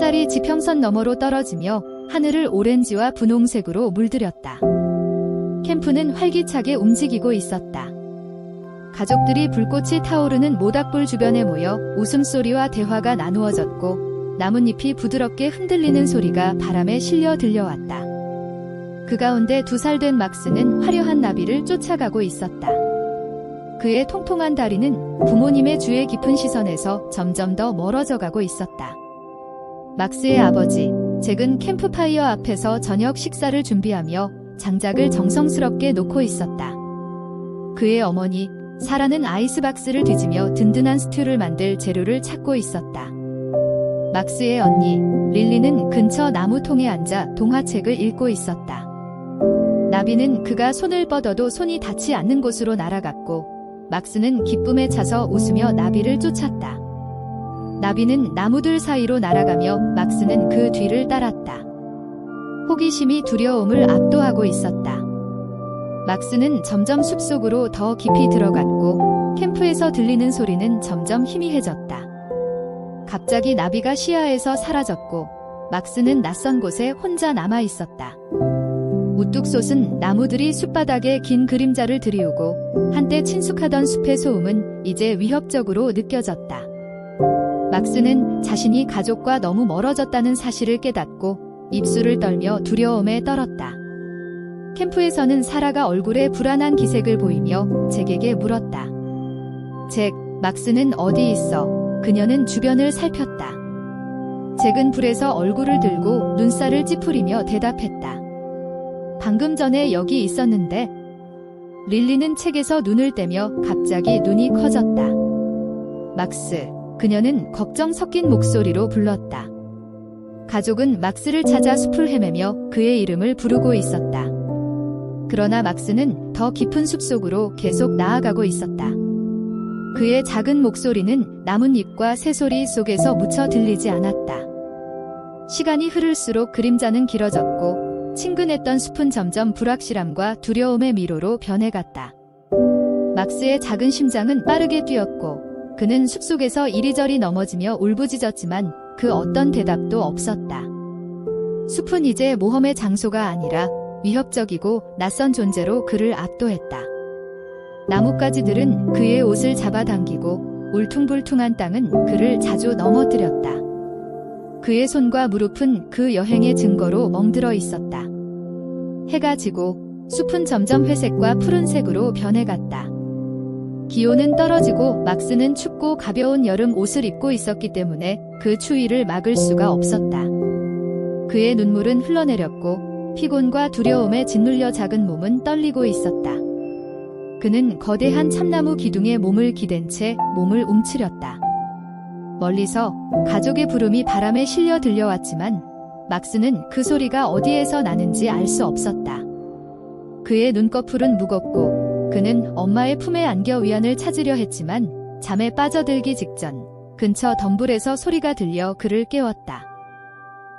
햇살이 지평선 너머로 떨어지며 하늘을 오렌지와 분홍색으로 물들였다. 캠프는 활기차게 움직이고 있었다. 가족들이 불꽃이 타오르는 모닥불 주변에 모여 웃음소리와 대화가 나누어졌고 나뭇잎이 부드럽게 흔들리는 소리가 바람에 실려 들려왔다. 그 가운데 두 살 된 막스는 화려한 나비를 쫓아가고 있었다. 그의 통통한 다리는 부모님의 주의 깊은 시선에서 점점 더 멀어져 가고 있었다. 막스의 아버지, 잭은 캠프파이어 앞에서 저녁 식사를 준비하며 장작을 정성스럽게 놓고 있었다. 그의 어머니, 사라는 아이스박스를 뒤지며 든든한 스튜를 만들 재료를 찾고 있었다. 막스의 언니, 릴리는 근처 나무통에 앉아 동화책을 읽고 있었다. 나비는 그가 손을 뻗어도 손이 닿지 않는 곳으로 날아갔고, 막스는 기쁨에 차서 웃으며 나비를 쫓았다. 나비는 나무들 사이로 날아가며 막스는 그 뒤를 따랐다. 호기심이 두려움을 압도하고 있었다. 막스는 점점 숲속으로 더 깊이 들어갔고 캠프에서 들리는 소리는 점점 희미해졌다. 갑자기 나비가 시야에서 사라졌고 막스는 낯선 곳에 혼자 남아 있었다. 우뚝 솟은 나무들이 숲바닥에 긴 그림자를 들이우고 한때 친숙하던 숲의 소음은 이제 위협적으로 느껴졌다. 막스는 자신이 가족과 너무 멀어졌다는 사실을 깨닫고 입술을 떨며 두려움에 떨었다. 캠프에서는 사라가 얼굴에 불안한 기색을 보이며 잭에게 물었다. 잭, 막스는 어디 있어? 그녀는 주변을 살폈다. 잭은 불에서 얼굴을 들고 눈살을 찌푸리며 대답했다. 방금 전에 여기 있었는데. 릴리는 책에서 눈을 떼며 갑자기 눈이 커졌다. 막스, 그녀는 걱정 섞인 목소리로 불렀다. 가족은 막스를 찾아 숲을 헤매며 그의 이름을 부르고 있었다. 그러나 막스는 더 깊은 숲속으로 계속 나아가고 있었다. 그의 작은 목소리는 나뭇잎과 새소리 속에서 묻혀 들리지 않았다. 시간이 흐를수록 그림자는 길어졌고 친근했던 숲은 점점 불확실함과 두려움의 미로로 변해갔다. 막스의 작은 심장은 빠르게 뛰었고 그는 숲속에서 이리저리 넘어지며 울부짖었지만 그 어떤 대답도 없었다. 숲은 이제 모험의 장소가 아니라 위협적이고 낯선 존재로 그를 압도했다. 나뭇가지들은 그의 옷을 잡아당기고 울퉁불퉁한 땅은 그를 자주 넘어뜨렸다. 그의 손과 무릎은 그 여행의 증거로 멍들어 있었다. 해가 지고 숲은 점점 회색과 푸른색으로 변해갔다. 기온은 떨어지고 막스는 춥고 가벼운 여름 옷을 입고 있었기 때문에 그 추위를 막을 수가 없었다. 그의 눈물은 흘러내렸고 피곤과 두려움에 짓눌려 작은 몸은 떨리고 있었다. 그는 거대한 참나무 기둥에 몸을 기댄 채 몸을 움츠렸다. 멀리서 가족의 부름이 바람에 실려 들려왔지만 막스는 그 소리가 어디에서 나는지 알 수 없었다. 그의 눈꺼풀은 무겁고 그는 엄마의 품에 안겨 위안을 찾으려 했지만 잠에 빠져들기 직전 근처 덤불에서 소리가 들려 그를 깨웠다.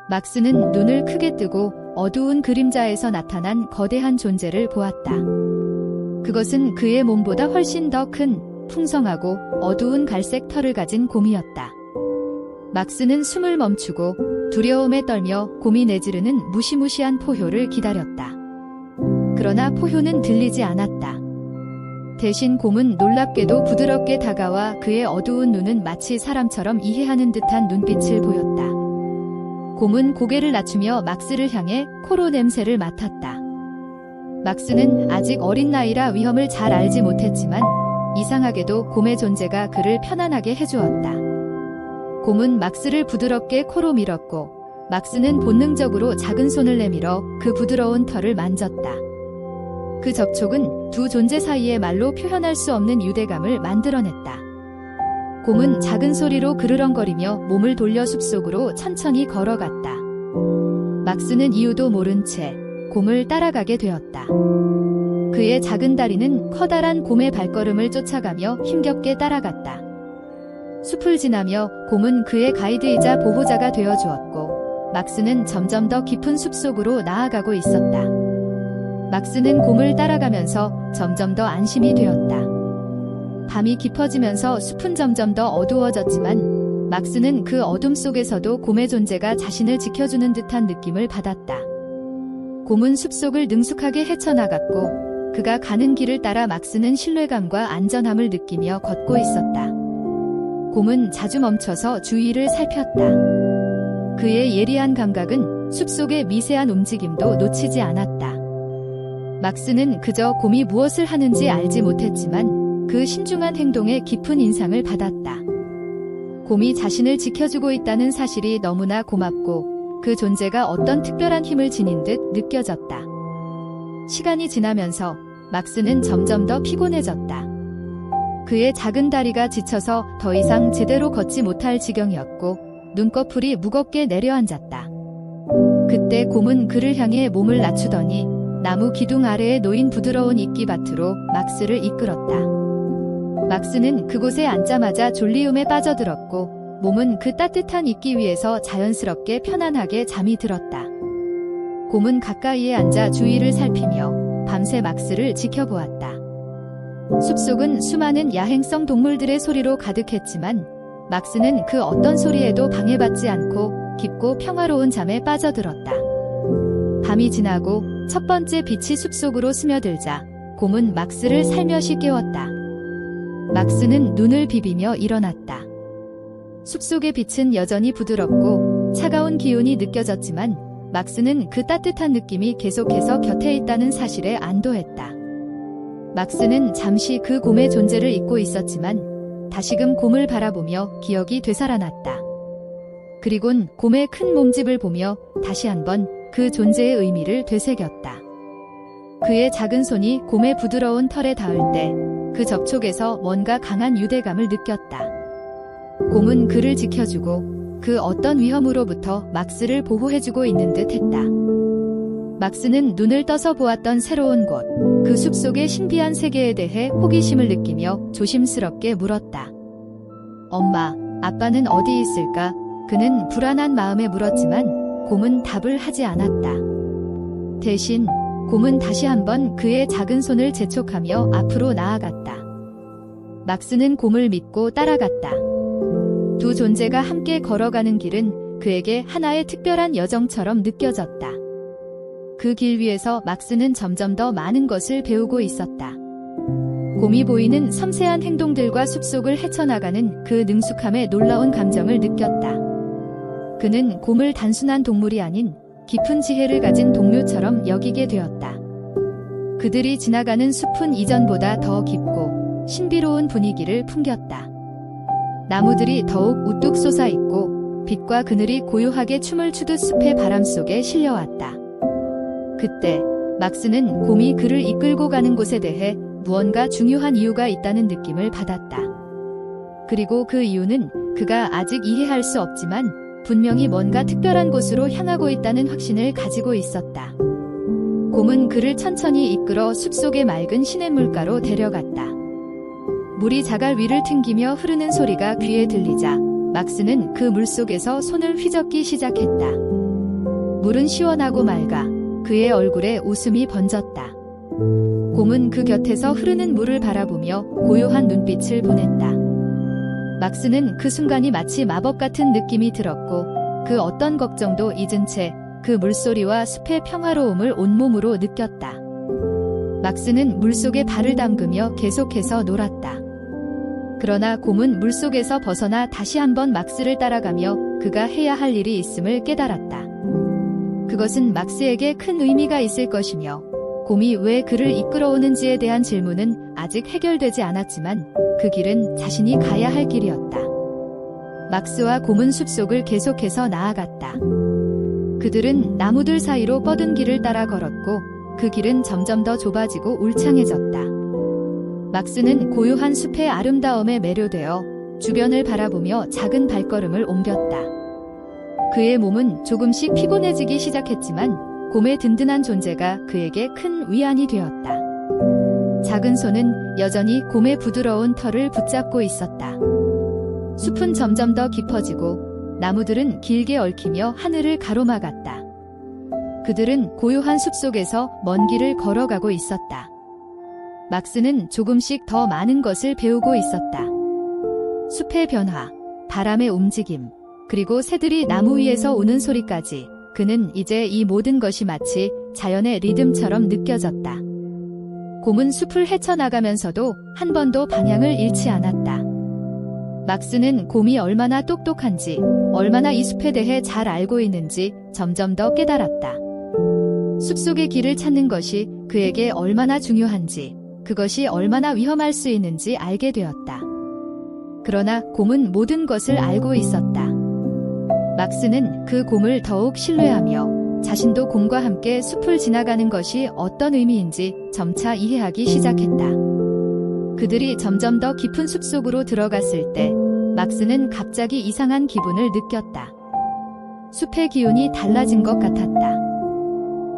막스는 눈을 크게 뜨고 어두운 그림자에서 나타난 거대한 존재를 보았다. 그것은 그의 몸보다 훨씬 더 큰, 풍성하고 어두운 갈색 털을 가진 곰이었다. 막스는 숨을 멈추고 두려움에 떨며 곰이 내지르는 무시무시한 포효를 기다렸다. 그러나 포효는 들리지 않았다. 대신 곰은 놀랍게도 부드럽게 다가와 그의 어두운 눈은 마치 사람처럼 이해하는 듯한 눈빛을 보였다. 곰은 고개를 낮추며 막스를 향해 코로 냄새를 맡았다. 막스는 아직 어린 나이라 위험을 잘 알지 못했지만 이상하게도 곰의 존재가 그를 편안하게 해주었다. 곰은 막스를 부드럽게 코로 밀었고 막스는 본능적으로 작은 손을 내밀어 그 부드러운 털을 만졌다. 그 접촉은 두 존재 사이의 말로 표현할 수 없는 유대감을 만들어냈다. 곰은 작은 소리로 그르렁거리며 몸을 돌려 숲속으로 천천히 걸어갔다. 막스는 이유도 모른 채 곰을 따라가게 되었다. 그의 작은 다리는 커다란 곰의 발걸음을 쫓아가며 힘겹게 따라갔다. 숲을 지나며 곰은 그의 가이드이자 보호자가 되어 주었고, 막스는 점점 더 깊은 숲속으로 나아가고 있었다. 막스는 곰을 따라가면서 점점 더 안심이 되었다. 밤이 깊어지면서 숲은 점점 더 어두워졌지만 막스는 그 어둠 속에서도 곰의 존재가 자신을 지켜주는 듯한 느낌을 받았다. 곰은 숲속을 능숙하게 헤쳐나갔고 그가 가는 길을 따라 막스는 신뢰감과 안전함을 느끼며 걷고 있었다. 곰은 자주 멈춰서 주위를 살폈다. 그의 예리한 감각은 숲속의 미세한 움직임도 놓치지 않았다. 막스는 그저 곰이 무엇을 하는지 알지 못했지만 그 신중한 행동에 깊은 인상을 받았다. 곰이 자신을 지켜주고 있다는 사실이 너무나 고맙고 그 존재가 어떤 특별한 힘을 지닌 듯 느껴졌다. 시간이 지나면서 막스는 점점 더 피곤해졌다. 그의 작은 다리가 지쳐서 더 이상 제대로 걷지 못할 지경이었고 눈꺼풀이 무겁게 내려앉았다. 그때 곰은 그를 향해 몸을 낮추더니 나무 기둥 아래에 놓인 부드러운 이끼밭으로 막스를 이끌었다. 막스는 그곳에 앉자마자 졸리움에 빠져들었고 몸은 그 따뜻한 이끼 위에서 자연스럽게 편안하게 잠이 들었다. 곰은 가까이에 앉아 주위를 살피며 밤새 막스를 지켜보았다. 숲속은 수많은 야행성 동물들의 소리로 가득했지만 막스는 그 어떤 소리에도 방해받지 않고 깊고 평화로운 잠에 빠져들었다. 밤이 지나고 첫 번째 빛이 숲속으로 스며들자 곰은 막스를 살며시 깨웠다. 막스는 눈을 비비며 일어났다. 숲속의 빛은 여전히 부드럽고 차가운 기운이 느껴졌지만 막스는 그 따뜻한 느낌이 계속해서 곁에 있다는 사실에 안도했다. 막스는 잠시 그 곰의 존재를 잊고 있었지만 다시금 곰을 바라보며 기억이 되살아났다. 그리곤 곰의 큰 몸집을 보며 다시 한번 그 존재의 의미를 되새겼다. 그의 작은 손이 곰의 부드러운 털에 닿을 때 그 접촉에서 뭔가 강한 유대감을 느꼈다. 곰은 그를 지켜주고 그 어떤 위험으로부터 막스를 보호해주고 있는 듯 했다. 막스는 눈을 떠서 보았던 새로운 곳, 그 숲속의 신비한 세계에 대해 호기심을 느끼며 조심스럽게 물었다. 엄마, 아빠는 어디 있을까? 그는 불안한 마음에 물었지만 곰은 답을 하지 않았다. 대신 곰은 다시 한번 그의 작은 손을 재촉하며 앞으로 나아갔다. 막스는 곰을 믿고 따라갔다. 두 존재가 함께 걸어가는 길은 그에게 하나의 특별한 여정처럼 느껴졌다. 그 길 위에서 막스는 점점 더 많은 것을 배우고 있었다. 곰이 보이는 섬세한 행동들과 숲속을 헤쳐나가는 그 능숙함에 놀라운 감정을 느꼈다. 그는 곰을 단순한 동물이 아닌 깊은 지혜를 가진 동료처럼 여기게 되었다. 그들이 지나가는 숲은 이전보다 더 깊고 신비로운 분위기를 풍겼다. 나무들이 더욱 우뚝 솟아 있고 빛과 그늘이 고요하게 춤을 추듯 숲의 바람 속에 실려왔다. 그때 막스는 곰이 그를 이끌고 가는 곳에 대해 무언가 중요한 이유가 있다는 느낌을 받았다. 그리고 그 이유는 그가 아직 이해할 수 없지만 분명히 뭔가 특별한 곳으로 향하고 있다는 확신을 가지고 있었다. 곰은 그를 천천히 이끌어 숲속의 맑은 시냇물가로 데려갔다. 물이 자갈 위를 튕기며 흐르는 소리가 귀에 들리자 막스는 그 물속에서 손을 휘젓기 시작했다. 물은 시원하고 맑아 그의 얼굴에 웃음이 번졌다. 곰은 그 곁에서 흐르는 물을 바라보며 고요한 눈빛을 보냈다. 막스는 그 순간이 마치 마법 같은 느낌이 들었고 그 어떤 걱정도 잊은 채 그 물소리와 숲의 평화로움을 온몸으로 느꼈다. 막스는 물속에 발을 담그며 계속해서 놀았다. 그러나 곰은 물속에서 벗어나 다시 한번 막스를 따라가며 그가 해야 할 일이 있음을 깨달았다. 그것은 막스에게 큰 의미가 있을 것이며 곰이 왜 그를 이끌어오는지에 대한 질문은 아직 해결되지 않았지만 그 길은 자신이 가야 할 길이었다. 막스와 곰은 숲속을 계속해서 나아갔다. 그들은 나무들 사이로 뻗은 길을 따라 걸었고 그 길은 점점 더 좁아지고 울창해졌다. 막스는 고요한 숲의 아름다움에 매료되어 주변을 바라보며 작은 발걸음을 옮겼다. 그의 몸은 조금씩 피곤해지기 시작했지만 곰의 든든한 존재가 그에게 큰 위안이 되었다. 작은 손은 여전히 곰의 부드러운 털을 붙잡고 있었다. 숲은 점점 더 깊어지고 나무들은 길게 얽히며 하늘을 가로막았다. 그들은 고요한 숲 속에서 먼 길을 걸어가고 있었다. 막스는 조금씩 더 많은 것을 배우고 있었다. 숲의 변화, 바람의 움직임, 그리고 새들이 나무 위에서 우는 소리까지 그는 이제 이 모든 것이 마치 자연의 리듬처럼 느껴졌다. 곰은 숲을 헤쳐나가면서도 한 번도 방향을 잃지 않았다. 막스는 곰이 얼마나 똑똑한지, 얼마나 이 숲에 대해 잘 알고 있는지 점점 더 깨달았다. 숲속의 길을 찾는 것이 그에게 얼마나 중요한지, 그것이 얼마나 위험할 수 있는지 알게 되었다. 그러나 곰은 모든 것을 알고 있었다. 막스는 그 곰을 더욱 신뢰하며 자신도 곰과 함께 숲을 지나가는 것이 어떤 의미인지 점차 이해하기 시작했다. 그들이 점점 더 깊은 숲속으로 들어갔을 때 막스는 갑자기 이상한 기분을 느꼈다. 숲의 기운이 달라진 것 같았다.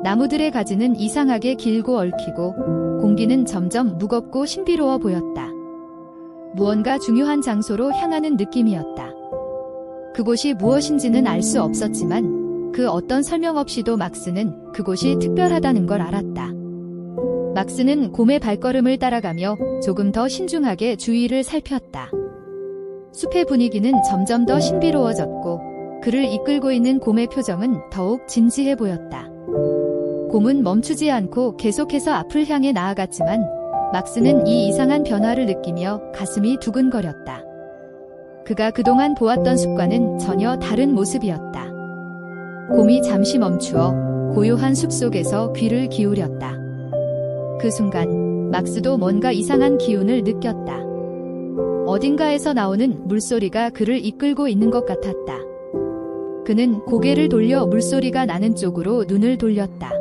나무들의 가지는 이상하게 길고 얽히고 공기는 점점 무겁고 신비로워 보였다. 무언가 중요한 장소로 향하는 느낌이었다. 그곳이 무엇인지는 알 수 없었지만 그 어떤 설명 없이도 막스는 그곳이 특별하다는 걸 알았다. 막스는 곰의 발걸음을 따라가며 조금 더 신중하게 주위를 살폈다. 숲의 분위기는 점점 더 신비로워졌고 그를 이끌고 있는 곰의 표정은 더욱 진지해 보였다. 곰은 멈추지 않고 계속해서 앞을 향해 나아갔지만 막스는 이 이상한 변화를 느끼며 가슴이 두근거렸다. 그가 그동안 보았던 숲과는 전혀 다른 모습이었다. 곰이 잠시 멈추어 고요한 숲 속에서 귀를 기울였다. 그 순간 막스도 뭔가 이상한 기운을 느꼈다. 어딘가에서 나오는 물소리가 그를 이끌고 있는 것 같았다. 그는 고개를 돌려 물소리가 나는 쪽으로 눈을 돌렸다.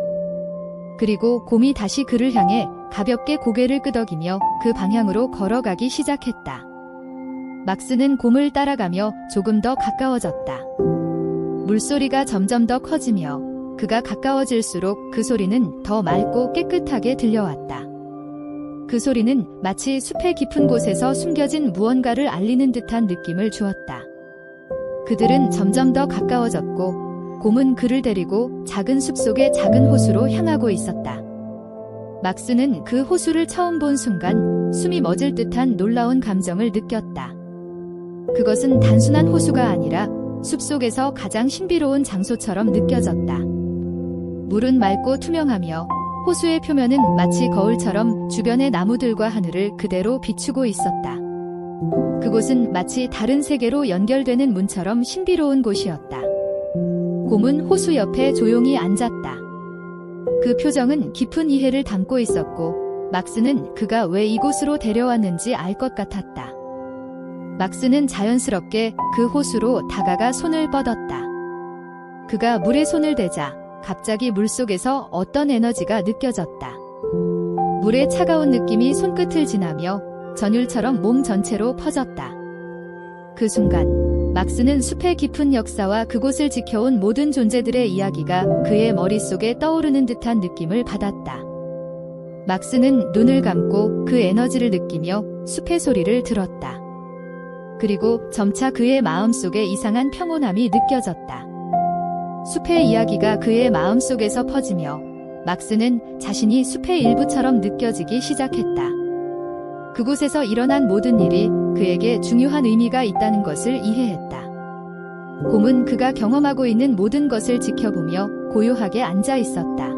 그리고 곰이 다시 그를 향해 가볍게 고개를 끄덕이며 그 방향으로 걸어가기 시작했다. 막스는 곰을 따라가며 조금 더 가까워졌다. 물소리가 점점 더 커지며 그가 가까워질수록 그 소리는 더 맑고 깨끗하게 들려왔다. 그 소리는 마치 숲의 깊은 곳에서 숨겨진 무언가를 알리는 듯한 느낌을 주었다. 그들은 점점 더 가까워졌고 곰은 그를 데리고 작은 숲속의 작은 호수로 향하고 있었다. 막스는 그 호수를 처음 본 순간 숨이 멎을 듯한 놀라운 감정을 느꼈다. 그것은 단순한 호수가 아니라 숲속에서 가장 신비로운 장소처럼 느껴졌다. 물은 맑고 투명하며 호수의 표면은 마치 거울처럼 주변의 나무들과 하늘을 그대로 비추고 있었다. 그곳은 마치 다른 세계로 연결되는 문처럼 신비로운 곳이었다. 곰은 호수 옆에 조용히 앉았다. 그 표정은 깊은 이해를 담고 있었고, 막스는 그가 왜 이곳으로 데려왔는지 알 것 같았다. 막스는 자연스럽게 그 호수로 다가가 손을 뻗었다. 그가 물에 손을 대자 갑자기 물속에서 어떤 에너지가 느껴졌다. 물의 차가운 느낌이 손끝을 지나며 전율처럼 몸 전체로 퍼졌다. 그 순간 막스는 숲의 깊은 역사와 그곳을 지켜온 모든 존재들의 이야기가 그의 머릿속에 떠오르는 듯한 느낌을 받았다. 막스는 눈을 감고 그 에너지를 느끼며 숲의 소리를 들었다. 그리고 점차 그의 마음속에 이상한 평온함이 느껴졌다. 숲의 이야기가 그의 마음속에서 퍼지며 막스는 자신이 숲의 일부처럼 느껴지기 시작했다. 그곳에서 일어난 모든 일이 그에게 중요한 의미가 있다는 것을 이해했다. 곰은 그가 경험하고 있는 모든 것을 지켜보며 고요하게 앉아 있었다.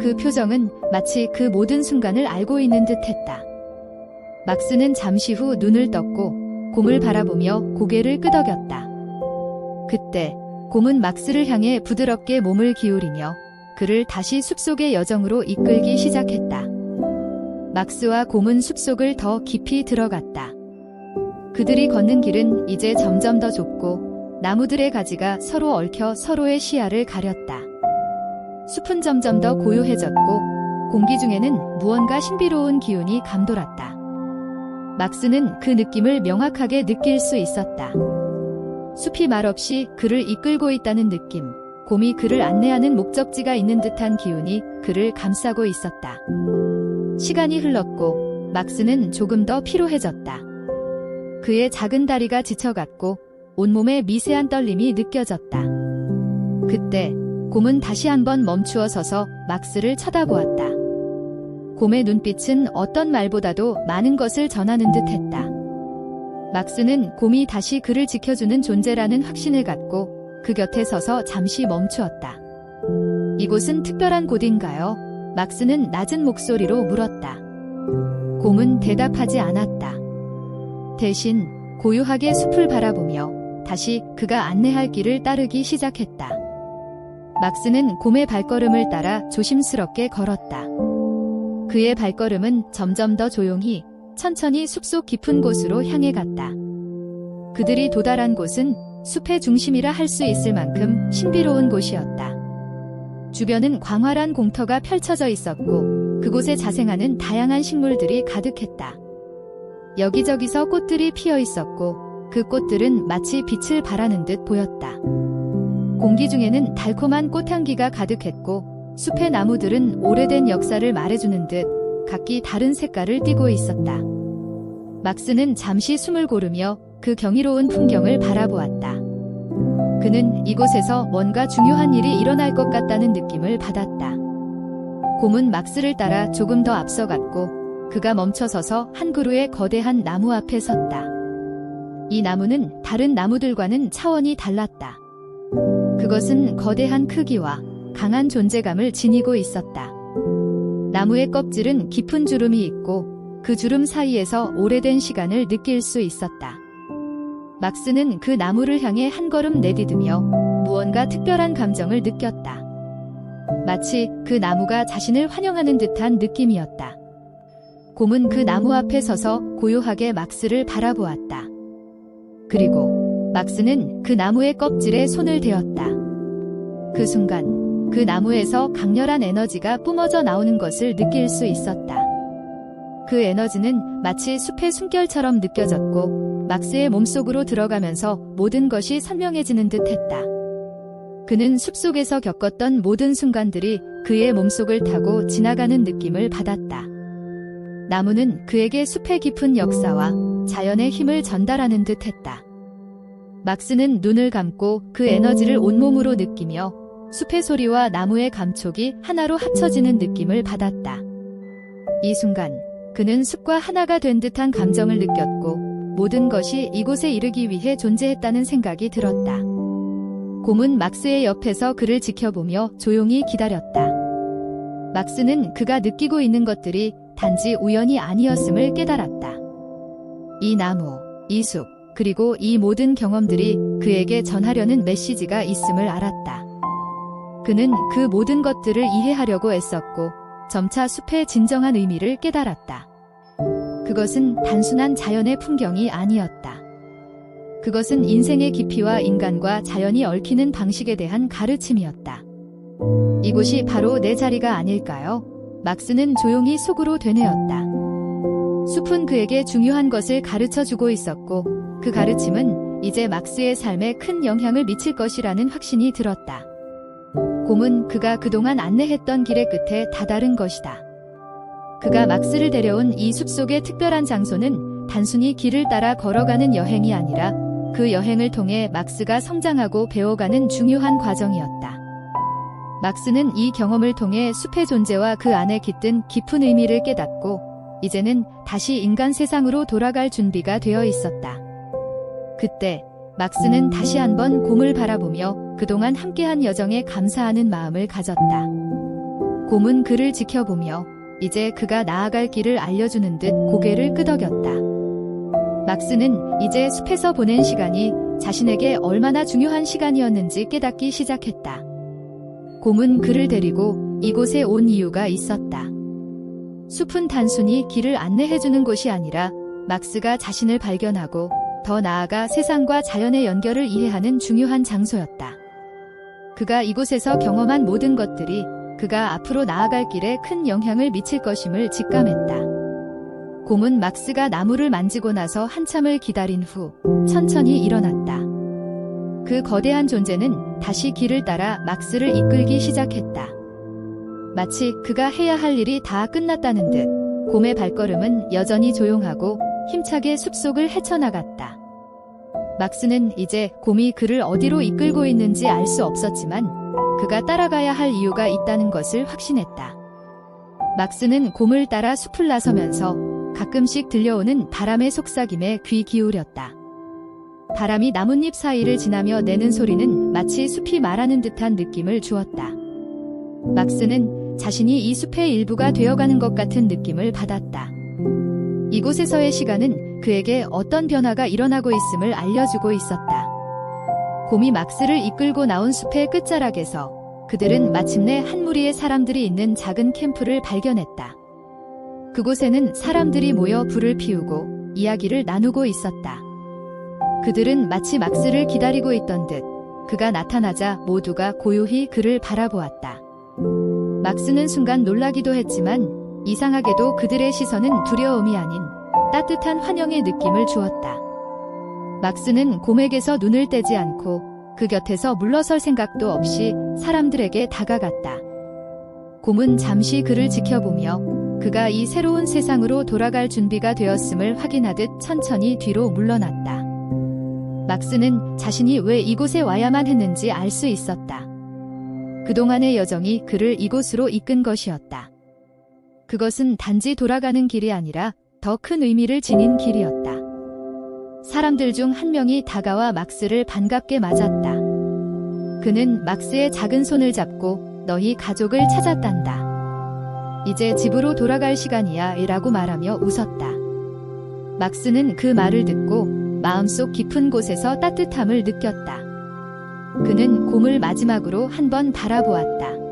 그 표정은 마치 그 모든 순간을 알고 있는 듯 했다. 막스는 잠시 후 눈을 떴고 곰을 바라보며 고개를 끄덕였다. 그때 곰은 막스를 향해 부드럽게 몸을 기울이며 그를 다시 숲속의 여정으로 이끌기 시작했다. 막스와 곰은 숲속을 더 깊이 들어갔다. 그들이 걷는 길은 이제 점점 더 좁고 나무들의 가지가 서로 얽혀 서로의 시야를 가렸다. 숲은 점점 더 고요해졌고 공기 중에는 무언가 신비로운 기운이 감돌았다. 막스는 그 느낌을 명확하게 느낄 수 있었다. 숲이 말없이 그를 이끌고 있다는 느낌, 곰이 그를 안내하는 목적지가 있는 듯한 기운이 그를 감싸고 있었다. 시간이 흘렀고 막스는 조금 더 피로해졌다. 그의 작은 다리가 지쳐갔고 온몸에 미세한 떨림이 느껴졌다. 그때 곰은 다시 한번 멈추어 서서 막스를 쳐다보았다. 곰의 눈빛은 어떤 말보다도 많은 것을 전하는 듯 했다. 막스는 곰이 다시 그를 지켜주는 존재라는 확신을 갖고 그 곁에 서서 잠시 멈추었다. 이곳은 특별한 곳인가요? 막스는 낮은 목소리로 물었다. 곰은 대답하지 않았다. 대신 고요하게 숲을 바라보며 다시 그가 안내할 길을 따르기 시작했다. 막스는 곰의 발걸음을 따라 조심스럽게 걸었다. 그의 발걸음은 점점 더 조용히 천천히 숲속 깊은 곳으로 향해 갔다. 그들이 도달한 곳은 숲의 중심이라 할 수 있을 만큼 신비로운 곳이었다. 주변은 광활한 공터가 펼쳐져 있었고 그곳에 자생하는 다양한 식물들이 가득했다. 여기저기서 꽃들이 피어 있었고 그 꽃들은 마치 빛을 발하는 듯 보였다. 공기 중에는 달콤한 꽃향기가 가득했고 숲의 나무들은 오래된 역사를 말해주는 듯 각기 다른 색깔을 띠고 있었다. 막스는 잠시 숨을 고르며 그 경이로운 풍경을 바라보았다. 그는 이곳에서 뭔가 중요한 일이 일어날 것 같다는 느낌을 받았다. 곰은 막스를 따라 조금 더 앞서갔고 그가 멈춰서서 한 그루의 거대한 나무 앞에 섰다. 이 나무는 다른 나무들과는 차원이 달랐다. 그것은 거대한 크기와 강한 존재감을 지니고 있었다. 나무의 껍질은 깊은 주름이 있고 그 주름 사이에서 오래된 시간을 느낄 수 있었다. 막스는 그 나무를 향해 한 걸음 내디디며 무언가 특별한 감정을 느꼈다. 마치 그 나무가 자신을 환영하는 듯한 느낌이었다. 곰은 그 나무 앞에 서서 고요하게 막스를 바라보았다. 그리고 막스는 그 나무의 껍질에 손을 대었다. 그 순간 그 나무에서 강렬한 에너지가 뿜어져 나오는 것을 느낄 수 있었다. 그 에너지는 마치 숲의 숨결처럼 느껴졌고 막스의 몸속으로 들어가면서 모든 것이 선명해지는 듯 했다. 그는 숲속에서 겪었던 모든 순간들이 그의 몸속을 타고 지나가는 느낌을 받았다. 나무는 그에게 숲의 깊은 역사와 자연의 힘을 전달하는 듯 했다. 막스는 눈을 감고 그 에너지를 온몸으로 느끼며 숲의 소리와 나무의 감촉이 하나로 합쳐지는 느낌을 받았다. 이 순간 그는 숲과 하나가 된 듯한 감정을 느꼈고 모든 것이 이곳에 이르기 위해 존재했다는 생각이 들었다. 곰은 막스의 옆에서 그를 지켜보며 조용히 기다렸다. 막스는 그가 느끼고 있는 것들이 단지 우연이 아니었음을 깨달았다. 이 나무, 이 숲, 그리고 이 모든 경험들이 그에게 전하려는 메시지가 있음을 알았다. 그는 그 모든 것들을 이해하려고 애썼고 점차 숲의 진정한 의미를 깨달았다. 그것은 단순한 자연의 풍경이 아니었다. 그것은 인생의 깊이와 인간과 자연이 얽히는 방식에 대한 가르침이었다. 이곳이 바로 내 자리가 아닐까요? 막스는 조용히 속으로 되뇌었다. 숲은 그에게 중요한 것을 가르쳐 주고 있었고 그 가르침은 이제 막스의 삶에 큰 영향을 미칠 것이라는 확신이 들었다. 곰은 그가 그동안 안내했던 길의 끝에 다다른 것이다. 그가 막스를 데려온 이 숲속의 특별한 장소는 단순히 길을 따라 걸어가는 여행이 아니라 그 여행을 통해 막스가 성장하고 배워가는 중요한 과정이었다. 막스는 이 경험을 통해 숲의 존재와 그 안에 깃든 깊은 의미를 깨닫고 이제는 다시 인간 세상으로 돌아갈 준비가 되어 있었다. 그때 막스는 다시 한번 곰을 바라보며 그동안 함께한 여정에 감사하는 마음을 가졌다. 곰은 그를 지켜보며 이제 그가 나아갈 길을 알려주는 듯 고개를 끄덕였다. 막스는 이제 숲에서 보낸 시간이 자신에게 얼마나 중요한 시간이었는지 깨닫기 시작했다. 곰은 그를 데리고 이곳에 온 이유가 있었다. 숲은 단순히 길을 안내해주는 곳이 아니라 막스가 자신을 발견하고 더 나아가 세상과 자연의 연결을 이해하는 중요한 장소였다. 그가 이곳에서 경험한 모든 것들이 그가 앞으로 나아갈 길에 큰 영향을 미칠 것임을 직감했다. 곰은 막스가 나무를 만지고 나서 한참을 기다린 후 천천히 일어났다. 그 거대한 존재는 다시 길을 따라 막스를 이끌기 시작했다. 마치 그가 해야 할 일이 다 끝났다는 듯 곰의 발걸음은 여전히 조용하고 힘차게 숲속을 헤쳐나갔다. 막스는 이제 곰이 그를 어디로 이끌고 있는지 알 수 없었지만 그가 따라가야 할 이유가 있다는 것을 확신했다. 막스는 곰을 따라 숲을 나서면서 가끔씩 들려오는 바람의 속삭임에 귀 기울였다. 바람이 나뭇잎 사이를 지나며 내는 소리는 마치 숲이 말하는 듯한 느낌을 주었다. 막스는 자신이 이 숲의 일부가 되어가는 것 같은 느낌을 받았다. 이곳에서의 시간은 그에게 어떤 변화가 일어나고 있음을 알려주고 있었다. 곰이 막스를 이끌고 나온 숲의 끝자락에서 그들은 마침내 한 무리의 사람들이 있는 작은 캠프를 발견했다. 그곳에는 사람들이 모여 불을 피우고 이야기를 나누고 있었다. 그들은 마치 막스를 기다리고 있던 듯 그가 나타나자 모두가 고요히 그를 바라보았다. 막스는 순간 놀라기도 했지만 이상하게도 그들의 시선은 두려움이 아닌 따뜻한 환영의 느낌을 주었다. 막스는 곰에게서 눈을 떼지 않고 그 곁에서 물러설 생각도 없이 사람들에게 다가갔다. 곰은 잠시 그를 지켜보며 그가 이 새로운 세상으로 돌아갈 준비가 되었음을 확인하듯 천천히 뒤로 물러났다. 막스는 자신이 왜 이곳에 와야만 했는지 알 수 있었다. 그동안의 여정이 그를 이곳으로 이끈 것이었다. 그것은 단지 돌아가는 길이 아니라 더 큰 의미를 지닌 길이었다. 사람들 중 한 명이 다가와 막스를 반갑게 맞았다. 그는 막스의 작은 손을 잡고 너희 가족을 찾았단다. 이제 집으로 돌아갈 시간이야 라고 말하며 웃었다. 막스는 그 말을 듣고 마음속 깊은 곳에서 따뜻함을 느꼈다. 그는 곰을 마지막으로 한 번 바라보았다.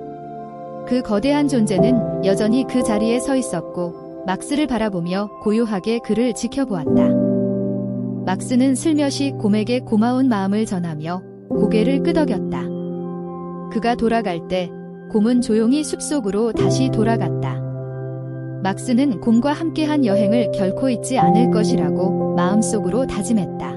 그 거대한 존재는 여전히 그 자리에 서 있었고 막스를 바라보며 고요하게 그를 지켜보았다. 막스는 슬며시 곰에게 고마운 마음을 전하며 고개를 끄덕였다. 그가 돌아갈 때 곰은 조용히 숲속으로 다시 돌아갔다. 막스는 곰과 함께한 여행을 결코 잊지 않을 것이라고 마음속으로 다짐했다.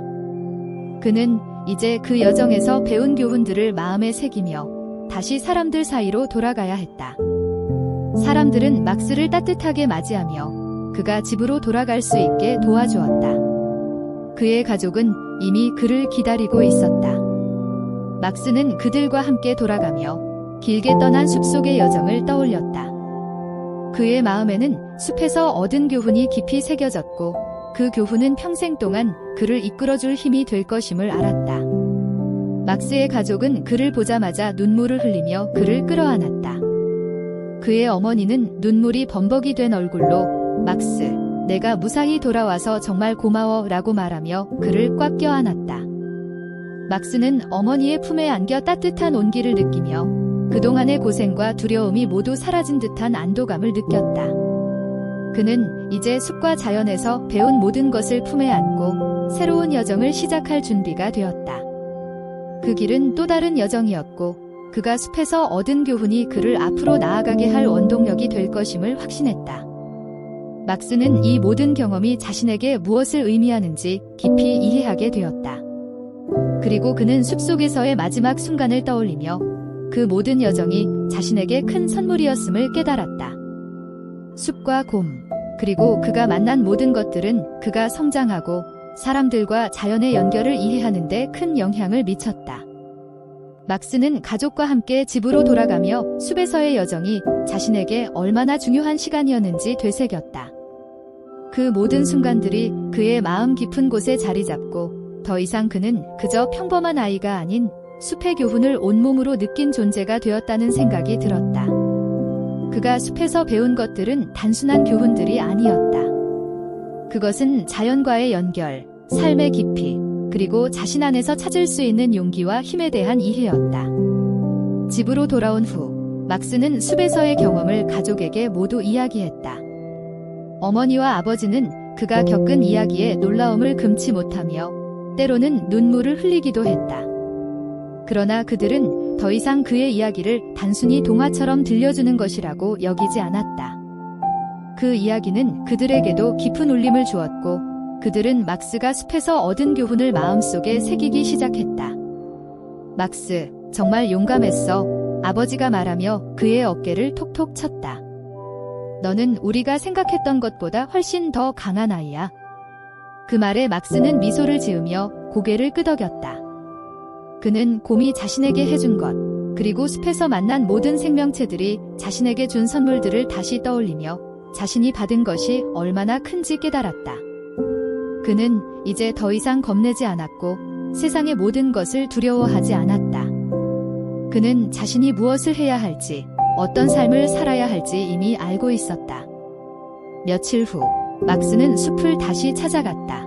그는 이제 그 여정에서 배운 교훈들을 마음에 새기며 다시 사람들 사이로 돌아가야 했다. 사람들은 막스를 따뜻하게 맞이하며 그가 집으로 돌아갈 수 있게 도와주었다. 그의 가족은 이미 그를 기다리고 있었다. 막스는 그들과 함께 돌아가며 길게 떠난 숲속의 여정을 떠올렸다. 그의 마음에는 숲에서 얻은 교훈이 깊이 새겨졌고 그 교훈은 평생 동안 그를 이끌어줄 힘이 될 것임을 알았다. 막스의 가족은 그를 보자마자 눈물을 흘리며 그를 끌어안았다. 그의 어머니는 눈물이 범벅이 된 얼굴로 막스, 내가 무사히 돌아와서 정말 고마워 라고 말하며 그를 꽉 껴안았다. 막스는 어머니의 품에 안겨 따뜻한 온기를 느끼며 그동안의 고생과 두려움이 모두 사라진 듯한 안도감을 느꼈다. 그는 이제 숲과 자연에서 배운 모든 것을 품에 안고 새로운 여정을 시작할 준비가 되었다. 그 길은 또 다른 여정이었고 그가 숲에서 얻은 교훈이 그를 앞으로 나아가게 할 원동력이 될 것임을 확신했다. 막스는 이 모든 경험이 자신에게 무엇을 의미하는지 깊이 이해하게 되었다. 그리고 그는 숲속에서의 마지막 순간을 떠올리며 그 모든 여정이 자신에게 큰 선물이었음을 깨달았다. 숲과 곰, 그리고 그가 만난 모든 것들은 그가 성장하고 사람들과 자연의 연결을 이해하는데 큰 영향을 미쳤다. 막스는 가족과 함께 집으로 돌아가며 숲에서의 여정이 자신에게 얼마나 중요한 시간이었는지 되새겼다. 그 모든 순간들이 그의 마음 깊은 곳에 자리 잡고 더 이상 그는 그저 평범한 아이가 아닌 숲의 교훈을 온몸으로 느낀 존재가 되었다는 생각이 들었다. 그가 숲에서 배운 것들은 단순한 교훈들이 아니었다. 그것은 자연과의 연결, 삶의 깊이, 그리고 자신 안에서 찾을 수 있는 용기와 힘에 대한 이해였다. 집으로 돌아온 후, 막스는 숲에서의 경험을 가족에게 모두 이야기했다. 어머니와 아버지는 그가 겪은 이야기에 놀라움을 금치 못하며 때로는 눈물을 흘리기도 했다. 그러나 그들은 더 이상 그의 이야기를 단순히 동화처럼 들려주는 것이라고 여기지 않았다. 그 이야기는 그들에게도 깊은 울림을 주었고 그들은 막스가 숲에서 얻은 교훈을 마음속에 새기기 시작했다. 막스, 정말 용감했어. 아버지가 말하며 그의 어깨를 톡톡 쳤다. 너는 우리가 생각했던 것보다 훨씬 더 강한 아이야. 그 말에 막스는 미소를 지으며 고개를 끄덕였다. 그는 곰이 자신에게 해준 것, 그리고 숲에서 만난 모든 생명체들이 자신에게 준 선물들을 다시 떠올리며 자신이 받은 것이 얼마나 큰지 깨달았다. 그는 이제 더 이상 겁내지 않았고 세상의 모든 것을 두려워하지 않았다. 그는 자신이 무엇을 해야 할지, 어떤 삶을 살아야 할지 이미 알고 있었다. 며칠 후, 막스는 숲을 다시 찾아갔다.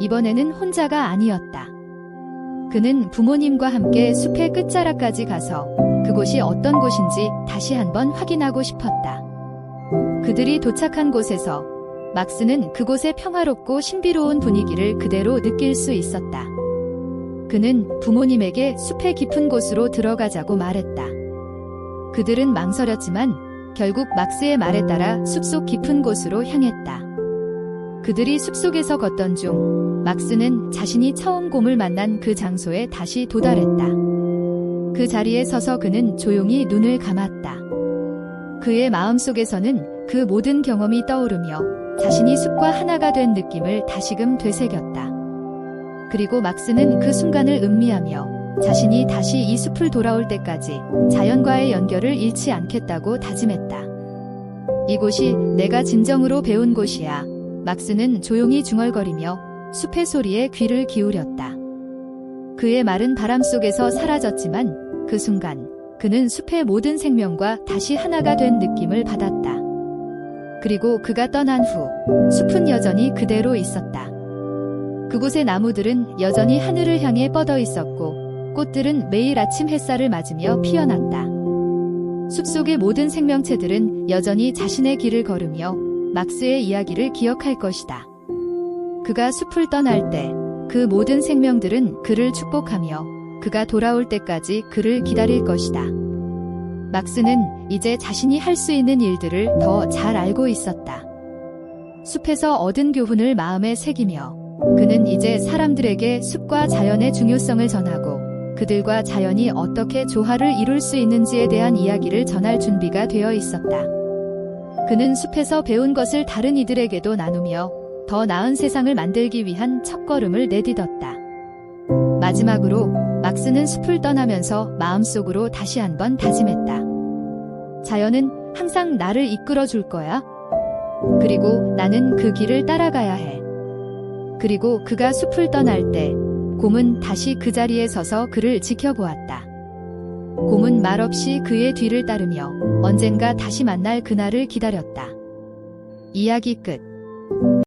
이번에는 혼자가 아니었다. 그는 부모님과 함께 숲의 끝자락까지 가서 그곳이 어떤 곳인지 다시 한번 확인하고 싶었다. 그들이 도착한 곳에서 막스는 그곳의 평화롭고 신비로운 분위기를 그대로 느낄 수 있었다. 그는 부모님에게 숲의 깊은 곳으로 들어가자고 말했다. 그들은 망설였지만 결국 막스의 말에 따라 숲속 깊은 곳으로 향했다. 그들이 숲속에서 걷던 중 막스는 자신이 처음 곰을 만난 그 장소에 다시 도달했다. 그 자리에 서서 그는 조용히 눈을 감았다. 그의 마음속에서는 그 모든 경험이 떠오르며 자신이 숲과 하나가 된 느낌을 다시금 되새겼다. 그리고 막스는 그 순간을 음미하며 자신이 다시 이 숲을 돌아올 때까지 자연과의 연결을 잃지 않겠다고 다짐했다. 이곳이 내가 진정으로 배운 곳이야. 막스는 조용히 중얼거리며 숲의 소리에 귀를 기울였다. 그의 말은 바람 속에서 사라졌지만 그 순간 그는 숲의 모든 생명과 다시 하나가 된 느낌을 받았다. 그리고 그가 떠난 후 숲은 여전히 그대로 있었다. 그곳의 나무들은 여전히 하늘을 향해 뻗어 있었고 꽃들은 매일 아침 햇살을 맞으며 피어났다. 숲속의 모든 생명체들은 여전히 자신의 길을 걸으며 막스의 이야기를 기억할 것이다. 그가 숲을 떠날 때 그 모든 생명들은 그를 축복하며 그가 돌아올 때까지 그를 기다릴 것이다. 막스는 이제 자신이 할 수 있는 일들을 더 잘 알고 있었다. 숲에서 얻은 교훈을 마음에 새기며 그는 이제 사람들에게 숲과 자연의 중요성을 전하고 그들과 자연이 어떻게 조화를 이룰 수 있는지에 대한 이야기를 전할 준비가 되어 있었다. 그는 숲에서 배운 것을 다른 이들에게도 나누며 더 나은 세상을 만들기 위한 첫걸음을 내딛었다. 마지막으로 막스는 숲을 떠나면서 마음속으로 다시 한번 다짐했다. 자연은 항상 나를 이끌어 줄 거야. 그리고 나는 그 길을 따라가야 해. 그리고 그가 숲을 떠날 때 곰은 다시 그 자리에 서서 그를 지켜보았다. 곰은 말없이 그의 뒤를 따르며 언젠가 다시 만날 그날을 기다렸다. 이야기 끝.